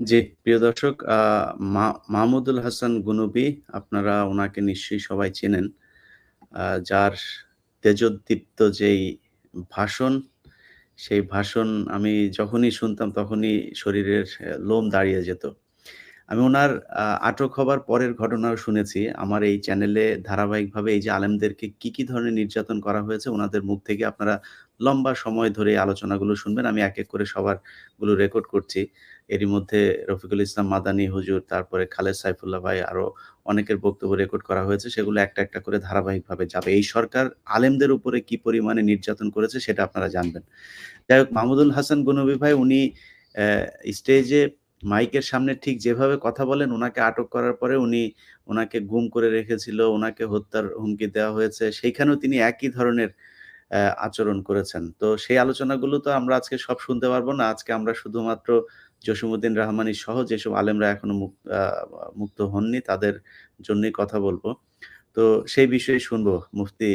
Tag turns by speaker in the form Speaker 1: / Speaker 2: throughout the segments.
Speaker 1: জি, প্রিয় দর্শক মাহমুদুল হাসান গুনুবি আপনারা ওনাকে নিশ্চয়ই সবাই চেনেন। যার তেজোদ্দীপ্ত যেই ভাষণ, সেই ভাষণ আমি যখনই শুনতাম তখনই শরীরের লোম দাঁড়িয়ে যেত। আমি ওনার আটক হবার পরের ঘটনাও শুনেছি। আমার এই চ্যানেলে ধারাবাহিকভাবে এই যে আলেমদেরকে কি, কি ধরনের নির্যাতন করা হয়েছে ওনাদের মুখ থেকে আপনারা লম্বা সময় ধরে আলোচনাগুলো শুনবেন। আমি এক, এক করে সবারগুলো রেকর্ড করছি। এরই মধ্যে রফিকুল ইসলাম মাদানী হুজুর, তারপরে খালেদ সাইফুল্লাহ ভাই আরও অনেকের বক্তব্য রেকর্ড করা হয়েছে। সেগুলো একটা, একটা করে ধারাবাহিকভাবে যাবে। এই সরকার আলেমদের উপরে কি পরিমাণে নির্যাতন করেছে সেটা আপনারা জানবেন। যাই হোক মাহমুদুল হাসান গনবী ভাই উনি স্টেজে মাইকের সামনে ঠিক যেভাবে কথা বলেন ওনাকে আটক করার পরে উনি ওনাকে গুম করে রেখেছিল, ওনাকে হত্যার হুমকি দেওয়া হয়েছে। সেইখানেও তিনি একই ধরনের আচরণ করেছেন। তো সেই আলোচনাগুলো তো আমরা আজকে সব শুনতে পারব না। আজকে আমরা শুধুমাত্র জসিমউদ্দিন রহমানী সহ যেসব আলেমরা এখনও মুক মুক্ত হননি তাদের জন্যই কথা বলব তো সেই বিষয়ে শুনব মুফতি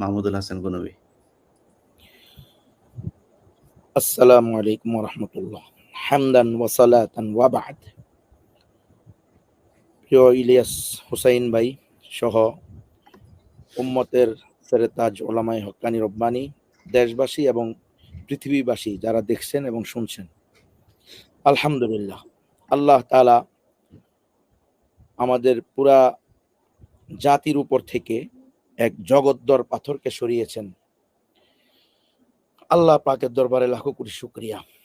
Speaker 1: মাহমুদুল হাসান গনবী।
Speaker 2: আসসালামু আলাইকুম রাহমাতুল্লাহ। হামদান ওয়া সালাতান ওয়া বা'দ। প্রিয় ইলিয়াস হুসাইন ভাই সহ উম্মতের সেরেতাজ ওলামায়ে হক্কানি রব্বানি, দেশবাসী এবং পৃথিবীবাসী যারা দেখছেন এবং শুনছেন। আলহামদুলিল্লাহ। আল্লাহ তাআলা আমাদের পুরা জাতির উপর থেকে এক জগদ্দর পাথরকে সরিয়েছেন। আল্লাহ পাকের দরবারে লাখো কোটি শুকরিয়া।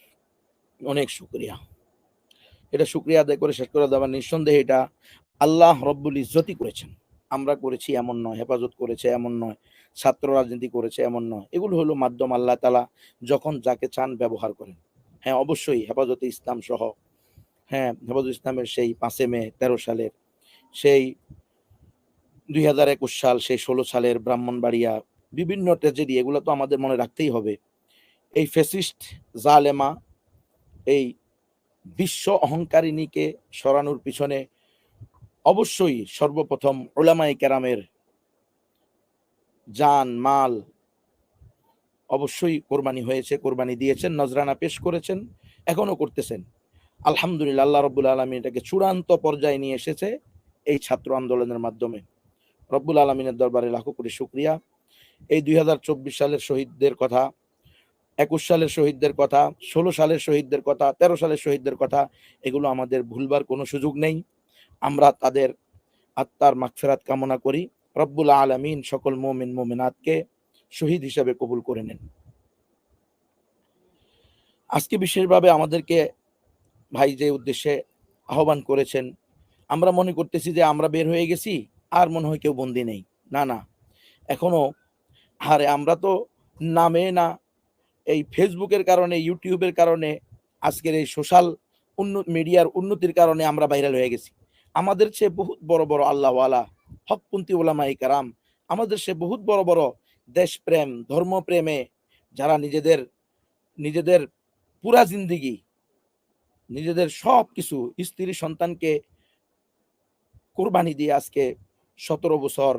Speaker 2: অনেক শুক্রিয়া এটা শুক্রিয়া আদায় করে শেষ করে দেওয়া নিঃসন্দেহে এটা আল্লাহ রব্বুল ইজ্জতই করেছেন। আমরা করেছি এমন নয়, হেফাজত করেছে এমন নয়, ছাত্র রাজনীতি করেছে এমন নয়। এগুলো হলো মাধ্যম আল্লাহ তালা যখন যাকে চান ব্যবহার করেন। হ্যাঁ, অবশ্যই হেফাজতে ইসলাম সহ হ্যাঁ, হেফাজত ইসলামের সেই পাঁচে মে ১৩ সালের সেই ২০২১ সাল, সেই ১৬ সালের ব্রাহ্মণবাড়িয়া বিভিন্ন ট্র্যাজেডি এগুলো তো আমাদের মনে রাখতেই হবে। এই ফ্যাসিস্ট জালেমা এই বিশ্ব অহংকারিণীকে সরানোর পিছনে অবশ্যই সর্বপ্রথম ওলামাই কেরামের জান, মাল অবশ্যই কোরবানি হয়েছে, কোরবানি দিয়েছেন, নজরানা পেশ করেছেন, এখনও করতেছেন। আলহামদুলিল্লাহ আল্লাহ রব্বুল আলামিন এটাকে চূড়ান্ত পর্যায়ে নিয়ে এসেছে এই ছাত্র আন্দোলনের মাধ্যমে। রব্বুল আলামিনের দরবারে লাখো কোটি শুক্রিয়া এই ২০২৪ সালের শহীদদের কথা, ২১ সালের শহীদদের কথা, ১৬ সালের শহীদদের কথা, ১৩ সালের শহীদদের কথা এগুলো আমাদের ভুলবার কোনো সুযোগ নেই। আমরা তাদের আত্মার মাগফিরাত কামনা করি। রব্বুল আলামিন সকল মুমিন মুমিনাতকে শহীদ হিসেবে কবুল করে নেন। আজকে বিশেষভাবে আমাদেরকে ভাই যে উদ্দেশ্যে আহ্বান করেছেন, আমরা মনে করতেছি যে আমরা বের হয়ে গেছি, আর মনে হয় কেউ বন্দী নেই। না, না। এখনও আরে আমরা তো নামে না এই ফেসবুকের কারণে, ইউটিউবের কারণে, আজকের এই সোশ্যাল উন্ন মিডিয়ার উন্নতির কারণে আমরা ভাইরাল হয়ে গেছি। আমাদের চেয়ে বহুত বড়, বড় আল্লাহওয়ালা, হকপন্থী ওলামায়ে কারাম আমাদের সে বহুত বড়, বড় দেশপ্রেম, ধর্মপ্রেমে যারা নিজেদের নিজেদের পুরা জিন্দেগি, নিজেদের সব কিছু স্ত্রী সন্তানকে কোরবানি দিয়ে আজকে ১৭ বছর,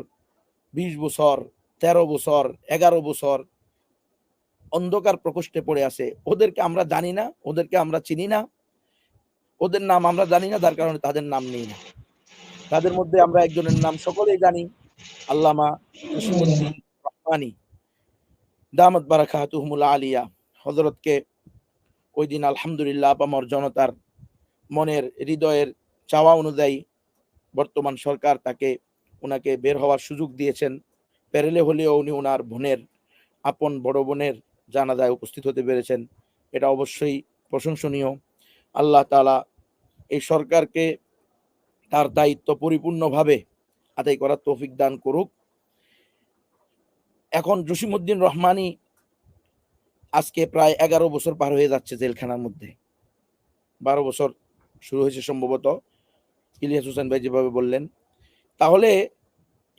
Speaker 2: ২০ বছর, ১৩ বছর, ১১ বছর অন্ধকার প্রকোষ্ঠে পড়ে আছে। ওদেরকে আমরা জানি না, ওদেরকে আমরা চিনি না। ওদের নাম আমরা জানি না যার কারণে তাদের নাম নেই না। তাদের মধ্যে আমরা একজনের নাম সকলেই জানি। আল্লামা জসিমউদ্দিন রহমানী। দামাত বারাকাতুহুমুল আলিয়া। হযরতকে ওইদিন আলহামদুলিল্লাহ আপামর জনতার মনের হৃদয়ের চাওয়া অনুযায়ী বর্তমান সরকার তাকে উনাকে বের হওয়ার সুযোগ দিয়েছেন। পেরেলে হলেও উনি উনার বোনের আপন বড় বোনের জানাজায় উপস্থিত হতে পেরেছেন। এটা অবশ্যই প্রশংসনীয়। আল্লাহ তালা এই সরকারকে তার দায়িত্ব পরিপূর্ণভাবে আদায় করার তৌফিক দান করুক। এখন জসিমউদ্দিন রহমানী আজকে প্রায় ১১ বছর পার হয়ে যাচ্ছে জেলখানার মধ্যে। ১২ বছর শুরু হয়েছে সম্ভবত। ইলিয়াস হোসেন ভাই যেভাবে বললেন। তাহলে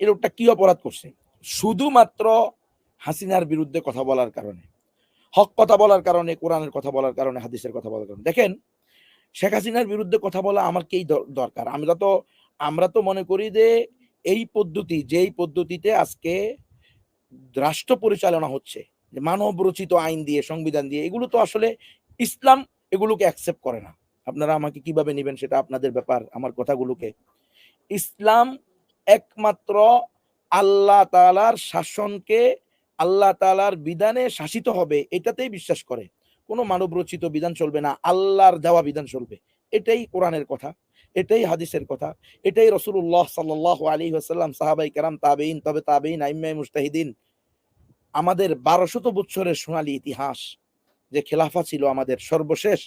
Speaker 2: এই লোকটা কি অপরাধ করছে? শুধুমাত্র হাসিনার বিরুদ্ধে কথা বলার কারণে। হক কথা বলার কারণে, কোরআনের কথা বলার কারণে, হাদিসের কথা বলার কারণে। দেখেন, শেখ হাসিনার বিরুদ্ধে কথা বলা আমার কেই দরকার। আমরা তো আমরা তো মনে করি যে এই পদ্ধতি যেই পদ্ধতিতে আজকে রাষ্ট্র পরিচালনা হচ্ছে, মানব রচিত আইন দিয়ে, সংবিধান দিয়ে এগুলো তো আসলে ইসলাম এগুলোকে অ্যাকসেপ্ট করে না। আপনারা আমাকে কীভাবে নেবেন সেটা আপনাদের ব্যাপার আমার কথাগুলোকে ইসলাম একমাত্র আল্লাহ তাআলার শাসনকে আল্লাহ তাআলার বিধানে শাসিত হবে, এটাতেই বিশ্বাস করে। কোনো মানব রচিত বিধান চলবে না, আল্লাহর দেওয়া বিধান চলবে। এটাই কোরআনের কথা, এটাই হাদিসের কথা, এটাই রসুল্লাহ সাল্লাহ আলী আসাল্লাম সাহাবাই কেরাম তাবেইন তবে তাবেইন আইম্মাই মুস্তাহিদিন আমাদের বারোশত বৎসরের সোনালী ইতিহাস, যে খেলাফা ছিল আমাদের সর্বশেষ,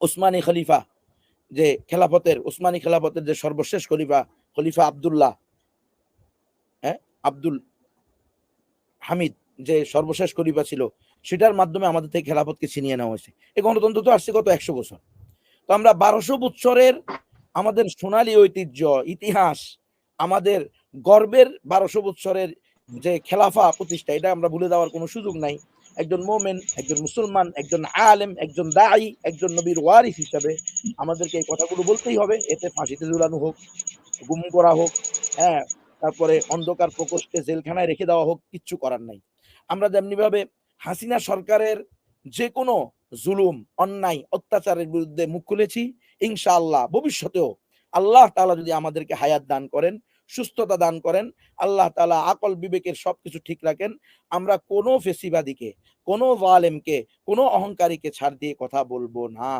Speaker 2: উসমানী খলিফা, যে খেলাফতের, উসমানী খেলাফতের যে সর্বশেষ খলিফা খলিফা আবদুল্লাহ হ্যাঁ? আব্দুল হামিদ যে সর্বশেষ খলিফা ছিল, সেটার মাধ্যমে আমাদের থেকে খেলাফতকে ছিনিয়ে নেওয়া হয়েছে। এই গণতন্ত্র তো আসছে গত একশো বছর। তো আমরা বারোশো বৎসরের আমাদের সোনালী ঐতিহ্য, ইতিহাস, আমাদের গর্বের বারোশো বৎসরের যে খেলাফা প্রতিষ্ঠা, এটা আমরা ভুলে দেওয়ার কোনো সুযোগ নাই। একজন মোমেন, একজন মুসলমান, একজন আলেম, একজন দায়ী, একজন নবীর ওয়ারিস হিসাবে আমাদেরকে এই কথাগুলো বলতেই হবে। এতে ফাঁসিতে ঝুলানো হোক, গুম করা হোক হ্যাঁ তারপরে অন্ধকার প্রকোষ্ঠে জেলখানায় রেখে দেওয়া হোক, কিচ্ছু করার নাই। আমরা যেমনি ভাবে হাসিনা সরকারের যে কোনো জুলুম, অন্যায়, অত্যাচারের বিরুদ্ধে মুখ খুলেছি, ইনশাআল্লাহ ভবিষ্যতেও আল্লাহ তাআলা যদি আমাদেরকে হায়াত দান করেন, সুস্থতা দান করেন, আল্লাহ তালা আকল বিবেকের সবকিছু ঠিক রাখেন, আমরা কোনো ফেসিবাদীকে, কোনো ওয়ালেমকে কোনো অহংকারীকে ছাড় দিয়ে কথা বলব না।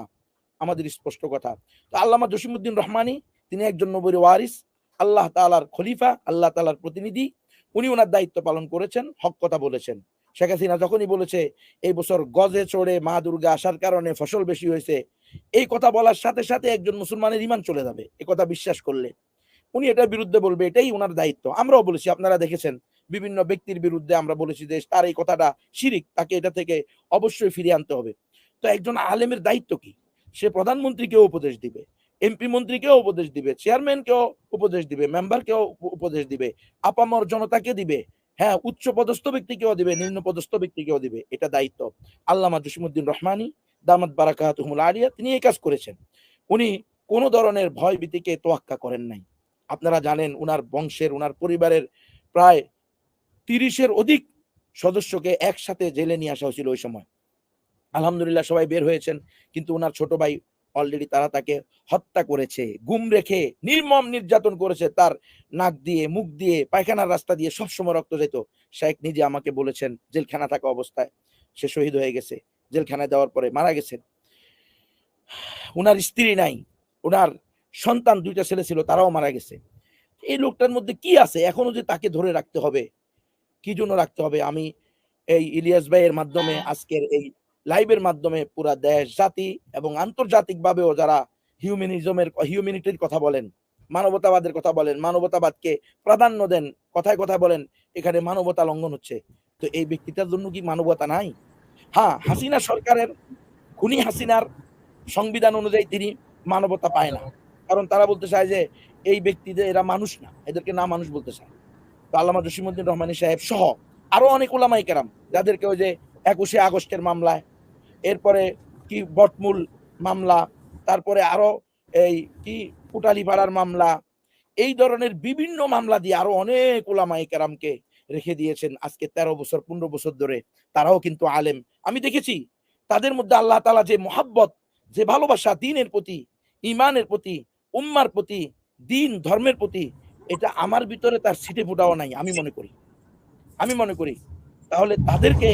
Speaker 2: আমাদের স্পষ্ট কথা। তো আল্লামা জসিমুদ্দিন রহমানি, তিনি একজন নবীর ওয়ারিস আল্লাহ তালার খলিফা, আল্লাহ তালার প্রতিনিধি, উনি ওনার দায়িত্ব পালন করেছেন, হক কথা বলেছেন। শেখ হাসিনা যখনই বলেছে, এই বছর গজে চড়ে মা দুর্গা আসার কারণে ফসল বেশি হয়েছে, এই কথা বলার সাথে সাথে একজন মুসলমানের ইমান চলে যাবে, এ কথা বিশ্বাস করলে। উনি এটার বিরুদ্ধে বলবে, এটাই ওনার দায়িত্ব। আমরাও বলেছি, আপনারা দেখেছেন, বিভিন্ন ব্যক্তির বিরুদ্ধে আমরা বলেছি যে, তার এই কথাটা শিরিক, তাকে এটা থেকে অবশ্যই ফিরিয়ে আনতে হবে। তো একজন আলেমের দায়িত্ব কি? সে প্রধানমন্ত্রীকেও উপদেশ দিবে। এমপি মন্ত্রীকেও উপদেশ দিবে চেয়ারম্যানকেও উপদেশ দিবে মেম্বারকেও উপদেশ দিবে, আপামর জনতাকে দিবে হ্যাঁ উচ্চ পদস্থ ব্যক্তিকেও দিবে, নিম্ন পদস্থ ব্যক্তিকেও দিবে, এটা দায়িত্ব। আল্লামা জসিমুদ্দিন রহমানি, দামাত বারাকাতুহুল আলিয়া, তিনি এই কাজ করেছেন। উনি কোনো ধরনের ভয় ভীতিকে তোয়াক্কা করেন নাই। আপনারা জানেন, উনার বংশের, উনার পরিবারের প্রায় তিরিশের অধিক সদস্যকে একসাথে জেলে নিয়ে আসা হয়েছিল ওই সময়। আলহামদুলিল্লাহ সবাই বের হয়েছেন, কিন্তু উনার ছোট ভাই অলরেডি তারা তাকে হত্যা করেছে গুম রেখে নির্মম নির্যাতন করেছে তার নাক দিয়ে মুখ দিয়ে পায়খানার রাস্তা দিয়ে সবসময় রক্ত যেত শেখ নিজে আমাকে বলেছেন জেলখানা থাকা অবস্থায় সে শহীদ হয়ে গেছে। জেলখানায় দেওয়ার পরে মারা গেছেন উনার স্ত্রী নাই উনার সন্তান দুইটা ছেলে ছিল তারাও মারা গেছে। এই লোকটার মধ্যে কি আছে? এখনও যে তাকে ধরে রাখতে হবে কি জন্য রাখতে হবে? আমি এই ইলিয়াস ভাইয়ের মাধ্যমে আজকের এই লাইভের মাধ্যমে পুরা দেশ, জাতি এবং আন্তর্জাতিকভাবেও যারা হিউম্যানিজমের হিউম্যানিটির কথা বলেন, মানবতাবাদের কথা বলেন, মানবতাবাদকে প্রাধান্য দেন, কথায় কথায় বলেন, এখানে মানবতা লঙ্ঘন হচ্ছে। তো এই ব্যক্তিটার জন্য কি মানবতা নাই? হ্যাঁ হাসিনা সরকারের খুনি হাসিনার সংবিধান অনুযায়ী তিনি মানবতা পায় না। কারণ তারা বলতে চায় যে এই ব্যক্তিদের এরা মানুষ না, এদেরকে না মানুষ বলতে চায়। তো আল্লামা জসিমুদ্দিন রহমানী সাহেব সহ আরও অনেক ওলামাই কেরাম, যাদেরকে ওই যে একুশে আগস্টের মামলায় এরপরে কি বটমূল মামলা, তারপরে আরও এই কি পুটালি পাড়ার মামলা, এই ধরনের বিভিন্ন মামলা দিয়ে আরও অনেক ওলামাই কেরামকে রেখে দিয়েছেন আজকে তেরো বছর, পনেরো বছর ধরে। তারাও কিন্তু আলেম। আমি দেখেছি, তাদের মধ্যে আল্লাহ তালা যে মোহাব্বত, যে ভালোবাসা দিনের প্রতি ইমানের প্রতি, উম্মার প্রতি, দিন, ধর্মের প্রতি, এটা আমার ভিতরে তার সিটে ফুটাও নাই, আমি মনে করি। আমি মনে করি। তাহলে তাদেরকে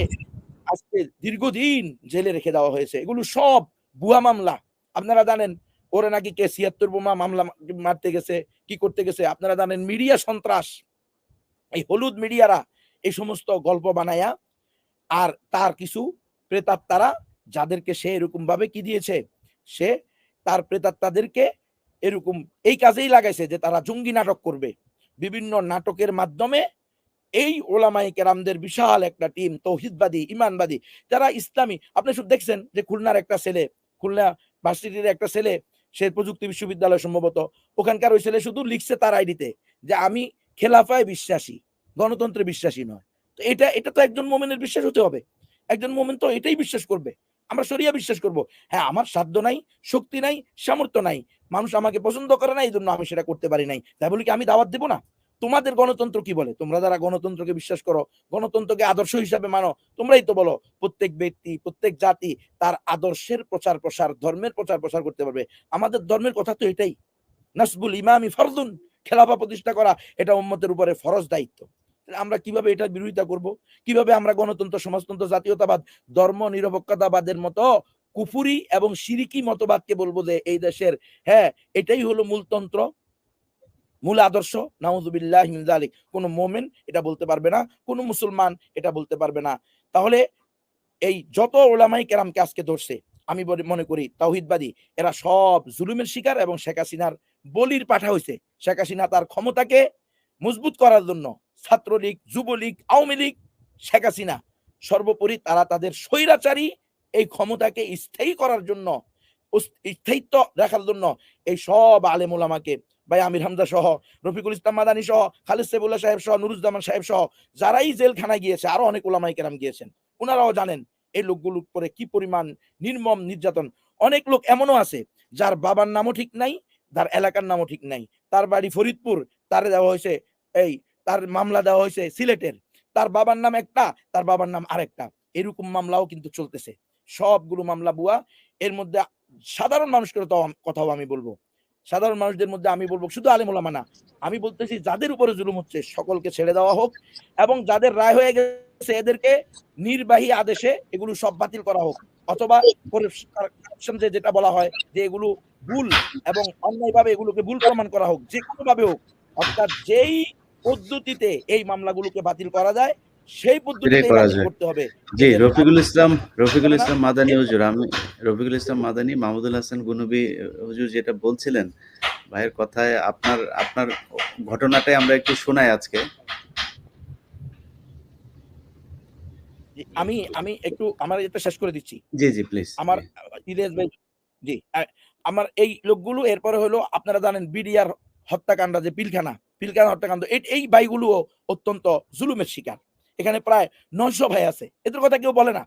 Speaker 2: আজকে দীর্ঘদিন জেলে রেখে দেওয়া হয়েছে। এগুলো সব বুয়া মামলা। আপনারা জানেন, ওরে নাকি কে ছিয়াত্তর বোমা মামলা মারতে গেছে, কি করতে গেছে? আপনারা জানেন, মিডিয়া সন্ত্রাস, এই হলুদ মিডিয়ারা এই সমস্ত গল্প বানায়া আর তার কিছু প্রেতাত্মারা যাদেরকে সে এরকম ভাবে কি দিয়েছে? সে তার প্রেতাত্মাদেরকে এরকম এই কাজেই লাগাইছে যে তারা জঙ্গি নাটক করবে। বিভিন্ন নাটকের মাধ্যমে এই ওলামাই কেরামদের বিশাল একটা টিম তৌহিদবাদী ইমানবাদী যারা ইসলামী। আপনি শুধু দেখছেন যে খুলনার একটা ছেলে, খুলনা ভার্সিটির একটা ছেলে, সে প্রযুক্তি বিশ্ববিদ্যালয় সম্ভবত। ওখানকার ওই ছেলে শুধু লিখছে তার আইডিতে যে আমি খেলাফায় বিশ্বাসী, গণতন্ত্রে বিশ্বাসী নয়। তো এটা এটা তো একজন মোমেনের বিশ্বাস হতে হবে। একজন মোমেন তো এটাই বিশ্বাস করবে। আমরা সরিয়া বিশ্বাস করব। হ্যাঁ আমার সাধ্য নাই, শক্তি নাই, সামর্থ্য নাই। মানুষ আমাকে পছন্দ করে না এই জন্য আমি সেটা করতে পারি নাই। তাই বলি কি আমি দাওয়াত দেবো না? তোমাদের গণতন্ত্র কি বলে? তোমরা যারা গণতন্ত্রকে বিশ্বাস করো, গণতন্ত্রকে আদর্শ হিসাবে মানো, তোমরাই তো বলো, প্রত্যেক ব্যক্তি, প্রত্যেক জাতি তার আদর্শের প্রচার প্রসার, ধর্মের প্রচার প্রসার করতে পারবে। আমাদের ধর্মের কথা তো এটাই। নাসবুল ইমামি ফরদুন খেলাফা প্রতিষ্ঠা করা, এটা উম্মতের উপরে ফরজ দায়িত্ব। আমরা কীভাবে এটার বিরোধিতা করব? কীভাবে আমরা গণতন্ত্র, সমাজতন্ত্র, জাতীয়তাবাদ, ধর্ম নিরপেক্ষতাবাদের মতো কুফুরি এবং সিরিকি মতবাদকে বলব যে এই দেশের হ্যাঁ এটাই হলো মূলতন্ত্র। মূল আদর্শ নাউজুবিল্লাহ মিনজালিক কোন মোমেন এটা বলতে পারবে না, কোন মুসলমান এটা বলতে পারবে না। তাহলে এই যত ওলামাই কেরামকে আজকে ধরছে, আমি মনে করি তাওহিদবাদী, এরা সব জুলুমের শিকার এবং শেখ হাসিনার বলির পাঠা হয়েছে শেখ হাসিনা তার ক্ষমতাকে মজবুত করার জন্য ছাত্রলীগ, যুবলীগ, আওয়ামী লীগ, শেখ হাসিনা, সর্বোপরি তারা তাদের স্বৈরাচারী এই ক্ষমতাকে স্থায়ী করার জন্য স্থায়িত্ব রাখার জন্য এই সব আলেম ওলামাকে ভাই আমির হামদা সহ, রফিকুল ইসলাম মাদানী সহ, খালিদ সেবুল্লাহ সাহেব সহ, নুরুজ্জামান সাহেব সহ যারাই জেলখানায় গিয়েছে, আরও অনেক ওলামাই কেরাম গিয়েছেন ওনারাও জানেন এই লোকগুলোর উপরে কি পরিমাণ নির্মম নির্যাতন। অনেক লোক এমনও আছে যার বাবার নামও ঠিক নাই, তার এলাকার নামও ঠিক নাই। তার বাড়ি ফরিদপুর, তারে দেওয়া হয়েছে এই, তার মামলা দেওয়া হয়েছে সিলেটের। তার বাবার নাম একটা, তার বাবার নাম আরেকটা। এরকম মামলাও কিন্তু চলতেছে। সবগুলো মামলা বুয়া, এর মধ্যে সাধারণ মানুষকে কথাও আমি বলব। সাধারণ মানুষদের মধ্যে আমি বলব শুধু আলিমুলামা না, আমি বলতেছি যাদের উপরে জুলুম হচ্ছে সকলকে ছেড়ে দেওয়া হোক এবং যাদের রায় হয়ে গেছে এদেরকে নির্বাহী আদেশে এগুলো সব বাতিল করা হোক অথবা যেটা বলা হয় যে এগুলো ভুল এবং অন্যায়ভাবে এগুলোকে ভুল প্রমাণ করা হোক যে কোনো ভাবে হোক, অর্থাৎ যেই পদ্ধতিতে এই মামলাগুলোকে বাতিল করা যায় সেই
Speaker 1: যায়।
Speaker 2: করতে হবে।
Speaker 1: জি রফিকুল ইসলাম রফিকুল ইসলাম মাদানী হুজুর আমি রফিকুল ইসলাম মাদানী মাহমুদুল হাসান গুনবি হুজুর যেটা বলছিলেন ভাইয়ের কথায় আপনার আপনার ঘটনাটাই আমরা একটু শোনাই আজকে।
Speaker 2: আমি আমি একটু আমার এটা শেষ করে দিচ্ছি।
Speaker 1: জি জি প্লিজ
Speaker 2: আমার ইলিয়াস ভাই জি আমার এই লোকগুলো এরপরে হলো আপনারা জানেন বিডিআর হত্যাকাণ্ড যে পিলখানা পিলখানা হত্যাকাণ্ড এই- এই ভাইগুলো অত্যন্ত জুলুমের শিকার। এখানে প্রায় নয়শো ভাই আছে। এদের কথা কেউ বলে না।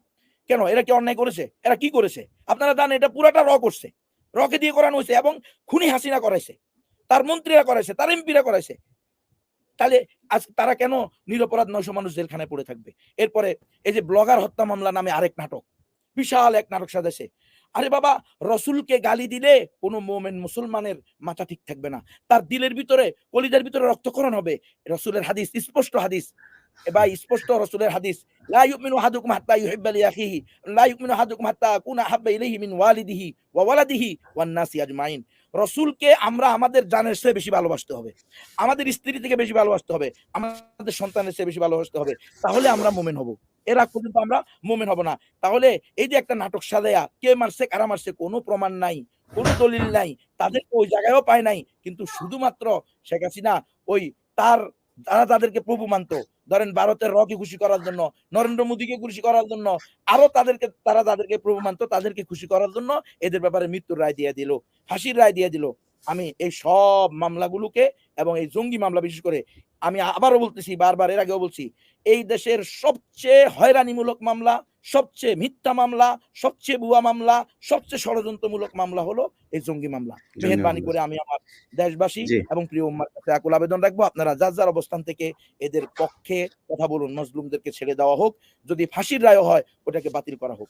Speaker 2: কেন? এরা কি অন্যায় করেছে? এরা কি করেছে? আপনারা জানেন, এটা পুরাটা র করছে। রকে দিয়ে করানো হয়েছে এবং খুনি হাসিনা করাইছে। তার মন্ত্রীরা করাইছে, তার এমপিরা করাইছে। তাহলে আজ তারা কেন নিরপরাধ নয়শো মানুষ জেলখানায় পড়ে থাকবে? এরপরে এই যে ব্লগার হত্যা মামলা নামে আরেক নাটক, বিশাল এক নাটক সাজাইছে আরে বাবা, রসুলকে গালি দিলে কোনো মোমেন মুসলমানের মাথা ঠিক থাকবে না। তার দিলের ভিতরে, কলিজার ভিতরে রক্তক্ষরণ হবে। রসুলের হাদিস, স্পষ্ট হাদিস। এ ভাই স্পষ্ট রসুলের হাদিস, লা ইউমিনু আহাদুকুম হাত্তা ইউহিব্বা লিআখিহি, লা ইউমিনু আহাদুকুম হাত্তা আকুনা হাব্বা ইলাইহি মিন ওয়ালিদিহি ওয়া ওয়ালাদিহি ওয়ান নাসি রসুলকে আমরা আমাদের জানের চেয়ে বেশি ভালোবাসতে হবে, আমাদের স্ত্রী থেকে বেশি ভালোবাসতে হবে, আমাদের সন্তানের চেয়ে বেশি ভালোবাসতে হবে, তাহলে আমরা মোমেন হব। এরা পর্যন্ত আমরা মোমেন হব না। তাহলে এই যে একটা নাটক সাজায়া, কে মারছে, কারা মারছে, কোনো প্রমাণ নাই, কোনো দলিল নাই তাদের ওই জায়গায়ও পায় নাই, কিন্তু শুধুমাত্র শেখ হাসিনা ওই তার তারা তাদেরকে প্রভু মানত। ধরেন ভারতের রকে খুশি করার জন্য, নরেন্দ্র মোদীকে খুশি করার জন্য, আরও তাদেরকে, তারা তাদেরকে প্রভু মানত, তাদেরকে খুশি করার জন্য এদের ব্যাপারে মৃত্যুর রায় দিয়ে দিল, ফাঁসির রায় দিয়ে দিল। আমি এই সব মামলাগুলোকে এবং এই জঙ্গি মামলা বিশেষ করে আমি আবারও বলতেছি বারবার এর আগেও বলছি এই দেশের সবচেয়ে হয়রানিমূলক মামলা সবচেয়ে মিথ্যা মামলা সবচেয়ে ভুয়া মামলা সবচেয়ে ষড়যন্ত্রমূলক মামলা হলো এই জঙ্গি মামলা। মেহরবানি করে আমি আমার দেশবাসী এবং প্রিয় উম্মার কাছে আকুল আবেদন রাখব। আপনারা যার যার অবস্থান থেকে এদের পক্ষে কথা বলুন মজলুমদেরকে ছেড়ে দেওয়া হোক যদি ফাঁসির রায় হয় ওটাকে বাতিল করা হোক।